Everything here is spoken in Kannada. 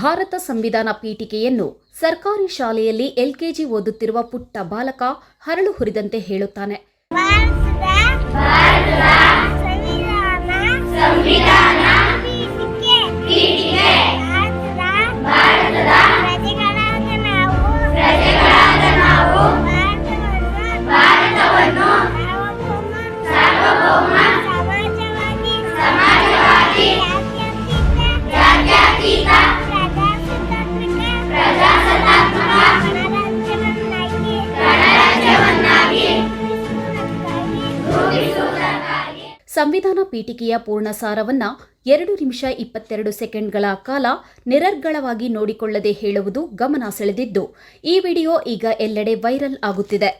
ಭಾರತ ಸಂವಿಧಾನ ಪೀಠಿಕೆಯನ್ನು ಸರ್ಕಾರಿ ಶಾಲೆಯಲ್ಲಿ ಎಲ್ಕೆಜಿ ಓದುತ್ತಿರುವ ಪುಟ್ಟ ಬಾಲಕ ಹರಳು ಹುರಿದಂತೆ ಹೇಳುತ್ತಾನೆ. ಸಂವಿಧಾನ ಪೀಠಿಕೆಯ ಪೂರ್ಣ ಸಾರವನ್ನ ಎರಡು ನಿಮಿಷ ಇಪ್ಪತ್ತೆರಡು ಸೆಕೆಂಡ್ಗಳ ಕಾಲ ನಿರರ್ಗಳವಾಗಿ ನೋಡಿಕೊಳ್ಳದೆ ಹೇಳುವುದು ಗಮನ ಸೆಳೆದಿದ್ದು, ಈ ವಿಡಿಯೋ ಈಗ ಎಲ್ಲೆಡೆ ವೈರಲ್ ಆಗುತ್ತಿದೆ.